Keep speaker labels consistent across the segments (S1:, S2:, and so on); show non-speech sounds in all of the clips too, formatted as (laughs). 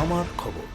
S1: আমার খবর।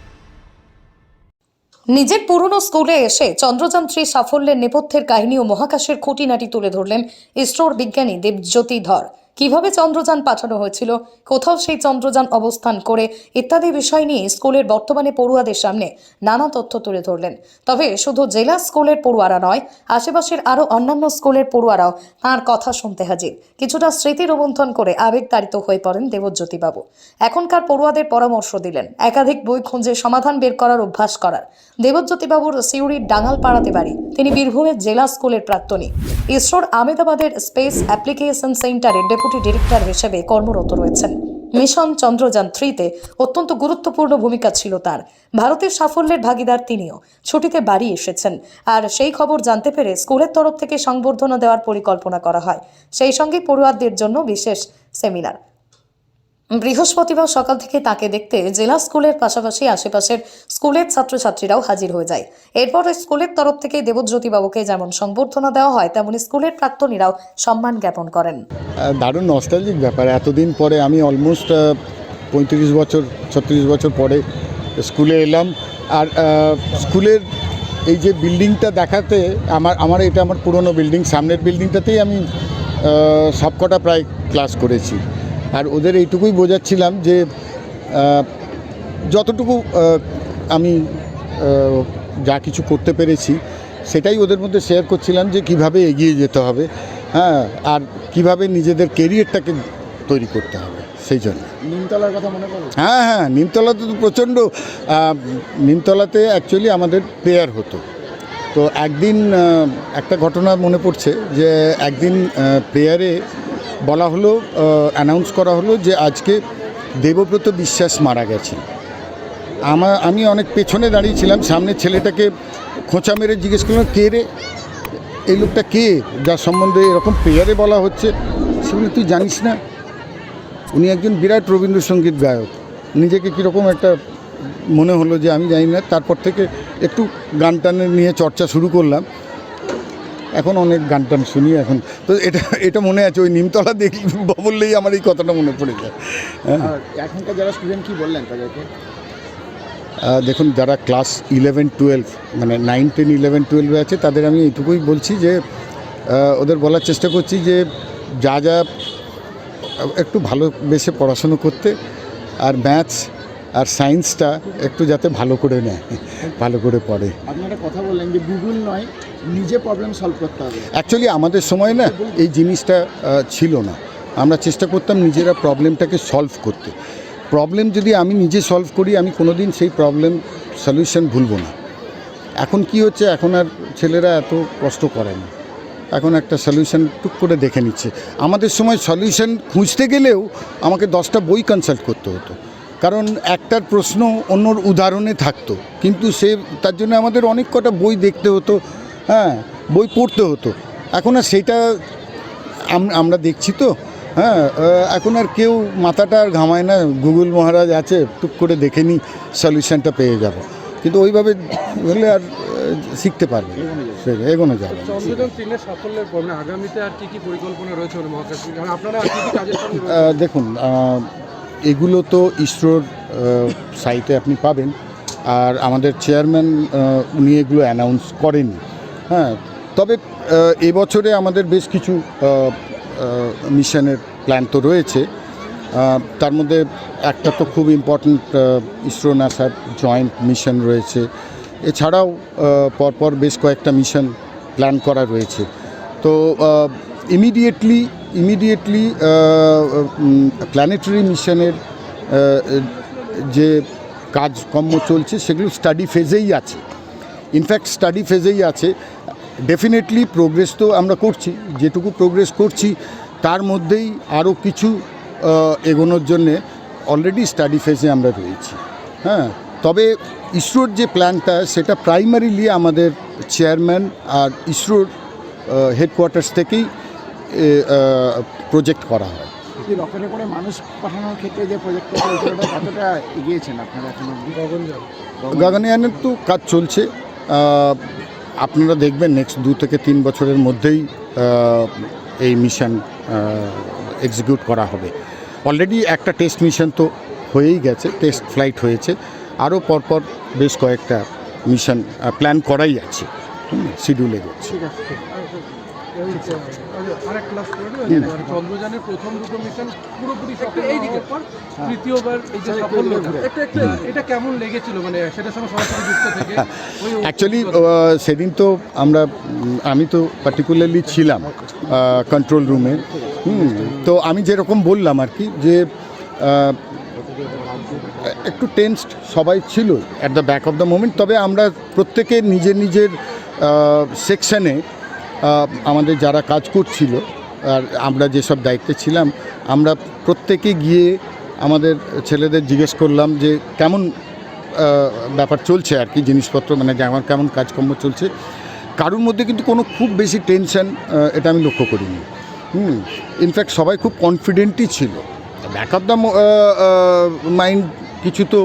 S2: নিজের পুরনো স্কুলে এসে চন্দ্রযান থ্রি সাফল্যের নেপথ্যের কাহিনী ও মহাকাশের খুঁটিনাটি তুলে ধরলেন ইসরোর বিজ্ঞানী দেবজ্যোতি ধর। কীভাবে চন্দ্রযান পাঠানো হয়েছিল, কোথাও সেই চন্দ্রযান অবস্থান করে ইত্যাদি বিষয় নিয়ে স্কুলের বর্তমানে পড়ুয়াদের সামনে নানা তথ্য তুলে ধরলেন। তবে শুধু জেলা স্কুলের পড়ুয়ারা নয়, আশেপাশের আরও অন্যান্য স্কুলের পড়ুয়ারাও তাঁর কথা শুনতে হাজির। কিছুটা স্মৃতি রোমন্থন করে আবেগ আবেগতাড়িত হয়ে পড়েন দেবজ্যোতিবাবু। এখনকার পড়ুয়াদের পরামর্শ দিলেন, একাধিক বই খুঁজে সমাধান বের করার অভ্যাস করার। দেবজ্যোতিবাবুর সিউড়ির ডাঙাল পাড়াতে বাড়ি, তিনি বীরভূমের জেলা স্কুলের প্রাক্তনী। ইসরোর আমেদাবাদের স্পেস অ্যাপ্লিকেশন সেন্টারের ডেপুটি ডিরেক্টর হিসেবে কর্মরত রয়েছেন। মিশন চন্দ্রযান থ্রিতে অত্যন্ত গুরুত্বপূর্ণ ভূমিকা ছিল তার। ভারতের সাফল্যের ভাগিদার তিনিও। ছুটিতে বাড়ি এসেছেন। আর সেই খবর জানতে পেরে স্কুলের তরফ থেকে সংবর্ধনা দেওয়ার পরিকল্পনা করা হয়। সেই সঙ্গে পড়ুয়াদের জন্য বিশেষ সেমিনার। বৃহস্পতিবার সকাল থেকে তাকে দেখতে জেলা স্কুলের পাশাপাশি আশেপাশের স্কুলের ছাত্রছাত্রীরাও হাজির হয়ে যায়। এরপর স্কুলের তরফ থেকে দেবজ্যোতি বাবুকে যেমন সংবর্ধনা দেওয়া হয়, তেমনি স্কুলের প্রাক্তনীরাও সম্মান জ্ঞাপন করেন।
S3: দারুণ নস্টালজিক ব্যাপার। এতদিন পরে আমি অলমোস্ট পঁয়ত্রিশ বছর, ছত্রিশ বছর পরে স্কুলে এলাম। আর স্কুলের এই যে বিল্ডিংটা দেখাতে, আমার আমার এটা আমার পুরনো বিল্ডিং সামনের বিল্ডিংটাতেই আমি সবকটা প্রায় ক্লাস করেছি। আর ওদের এইটুকুই বোঝাচ্ছিলাম যে যতটুকু আমি যা কিছু করতে পেরেছি সেটাই ওদের মধ্যে শেয়ার করছিলাম যে কীভাবে এগিয়ে যেতে হবে হ্যাঁ আর কীভাবে নিজেদের কেরিয়ারটাকে তৈরি করতে হবে সেই জন্য।
S4: নিমতলার কথা মনে পড়ে?
S3: হ্যাঁ হ্যাঁ নিমতলাতে তো প্রচণ্ড নিমতলাতে অ্যাকচুয়ালি আমাদের প্রেয়ার হতো। তো একদিন একটা ঘটনা মনে পড়ছে যে একদিন প্রেয়ারে বলা হলো অ্যানাউন্স করা হলো যে আজকে দেবব্রত বিশ্বাস মারা গেছেন। আমার আমি অনেক পেছনে দাঁড়িয়েছিলাম সামনের ছেলেটাকে খোঁচা মেরে জিজ্ঞেস করলাম, কে রে? এই লোকটা কে? যার সম্বন্ধে এরকম প্রেয়ারে বলা হচ্ছে। সেগুলো তুই জানিস না? উনি একজন বিরাট রবীন্দ্রসঙ্গীত গায়ক। নিজেকে কীরকম একটা মনে হলো যে আমি জানি না। তারপর থেকে একটু গান টানে নিয়ে চর্চা শুরু করলাম। এখন অনেক গান টান শুনি এখন। তো এটা এটা মনে আছে ওই নিমতলা দেখি বললেই আমার এই কথাটা মনে পড়ে যায়। হ্যাঁ।
S4: এখনকার যারা স্টুডেন্ট কি বললেন তাদেরকে?
S3: দেখুন যারা ক্লাস ইলেভেন টুয়েলভ মানে নাইন টেন ইলেভেন টুয়েলভে আছে তাদের আমি এইটুকুই বলছি যে ওদের বলার চেষ্টা করছি যে যা যা একটু ভালোবেসে পড়াশুনো করতে আর ম্যাথস আর সায়েন্সটা একটু যাতে ভালো করে নেয় ভালো করে পড়ে।
S4: আপনারা কথা বললেন যে গুগল নয় নিজে প্রবলেম সলভ করতে হবে।
S3: অ্যাকচুয়ালি আমাদের সময় না এই জিনিসটা ছিল না। আমরা চেষ্টা করতাম নিজেরা প্রবলেমটাকে সলভ করতে। প্রবলেম যদি আমি নিজে সলভ করি আমি কোনোদিন সেই প্রবলেম সলিউশন ভুলবো না। এখন কি হচ্ছে এখন আর ছেলেরা এত কষ্ট করে না। এখন একটা সলিউশন টুক করে দেখে নিচ্ছে। আমাদের সময় সলিউশন খুঁজতে গেলেও আমাকে দশটা বই কনসাল্ট করতে হতো। কারণ একটার প্রশ্ন অন্যর উদাহরণে থাকতো। কিন্তু সে তার জন্য আমাদের অনেক কটা বই দেখতে হতো হ্যাঁ বই পড়তে হতো। এখন আর সেটা আমরা দেখছি তো হ্যাঁ এখন আর কেউ মাথাটা আর ঘামায় না গুগল মহারাজ আছে টুক করে দেখে নিই সলিউশনটা পেয়ে যাব। কিন্তু ওইভাবে হলে আর শিখতে পারবে এগোনো যাবে
S5: সাফল্যের আগামীতে আর কি কি পরিকল্পনা রয়েছে
S3: দেখুন এগুলো তো ইসরোর সাইটে আপনি পাবেন। আর আমাদের চেয়ারম্যান উনি এগুলো অ্যানাউন্স করেন। হ্যাঁ তবে এবছরে আমাদের বেশ কিছু মিশনের প্ল্যান তো রয়েছে। তার মধ্যে একটা তো খুব ইম্পর্ট্যান্ট ইসরো নাসার জয়েন্ট মিশন রয়েছে। এছাড়াও পরপর বেশ কয়েকটা মিশন প্ল্যান করা রয়েছে। তো ইমিডিয়েটলি ইমিডিয়েটলি প্ল্যানেটারি মিশনের যে কাজকর্ম চলছে, সেগুলো স্টাডি ফেজেই আছে। ইনফ্যাক্ট স্টাডি ফেজেই আছে। ডেফিনেটলি প্রোগ্রেস তো আমরা করছি, যেটুকু প্রোগ্রেস করছি, তার মধ্যেই আরও কিছু এগোনোর জন্যে অলরেডি স্টাডি ফেজে আমরা রয়েছি। হ্যাঁ তবে ইসরোর যে প্ল্যানটা সেটা প্রাইমারিলি আমাদের চেয়ারম্যান আর ইসরোর হেডকোয়ার্টার্স থেকেই প্রজেক্ট করা হয়।
S4: রকেটে করে মানুষ পাঠানোর ক্ষেত্রে যে প্রজেক্ট কতটা এগিয়েছেন আপনারা
S3: গগনয়ানের তো কাজ চলছে। আপনারা দেখবেন নেক্সট দু থেকে তিন বছরের মধ্যেই এই মিশন এক্সিকিউট করা হবে। অলরেডি একটা টেস্ট মিশন তো হয়েই গেছে টেস্ট ফ্লাইট হয়েছে। আরও পরপর বেশ কয়েকটা মিশন প্ল্যান করাই আছে। শিডিউলে গেছে।
S5: ঠিক আছে। আরেক ক্লাস করে চন্দ্রযানের প্রথম দুটো মিশন পুরোপুরি এইদিকে। পর তৃতীয়বার এই যে সাফল্যটা এটা কেমন লেগেছিল? মানে সেটার সঙ্গে সরাসরি যুক্ত থেকে (laughs)
S3: অ্যাকচুয়ালি সেদিন তো আমরা আমি তো পার্টিকুলারলি ছিলাম কন্ট্রোল রুমে হুম তো আমি যেরকম বললাম আর কি যে একটু টেন্সড সবাই ছিল at the back of the moment তবে আমরা প্রত্যেকে নিজের নিজের সেকশনে আমাদের যারা কাজ করছিল আর আমরা যেসব দায়িত্বে ছিলাম, আমরা প্রত্যেকে গিয়ে আমাদের ছেলেদের জিজ্ঞেস করলাম যে কেমন ব্যাপার চলছে আর কি জিনিসপত্র মানে আমার কেমন কাজকর্ম চলছে। কারোর মধ্যে কিন্তু কোনো খুব বেশি টেনশন এটা আমি লক্ষ্য করিনি। হুম ইনফ্যাক্ট সবাই খুব কনফিডেন্টই ছিল। ব্যাক অফ দ্য মাইন্ড কিছু তো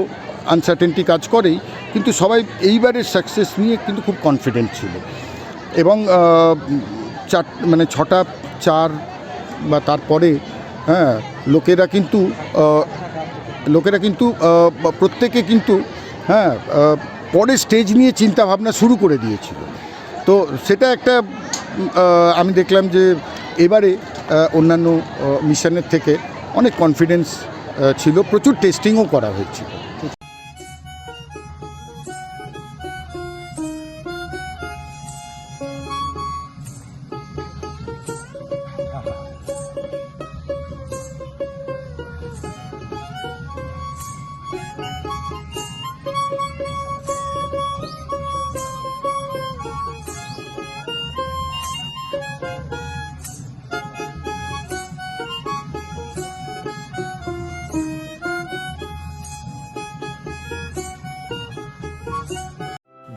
S3: আনসার্টেনটি কাজ করেই, কিন্তু সবাই এইবারের সাকসেস নিয়ে কিন্তু খুব কনফিডেন্ট ছিল। এবং চার মানে ছটা, চার বা তারপরে হ্যাঁ লোকেরা কিন্তু লোকেরা কিন্তু প্রত্যেকে কিন্তু হ্যাঁ পরে স্টেজ নিয়ে চিন্তা ভাবনা শুরু করে দিয়েছিল। তো সেটা একটা আমি দেখলাম যে এবারে অন্যান্য মিশনের থেকে অনেক কনফিডেন্স ছিল। প্রচুর টেস্টিংও করা হয়েছিল।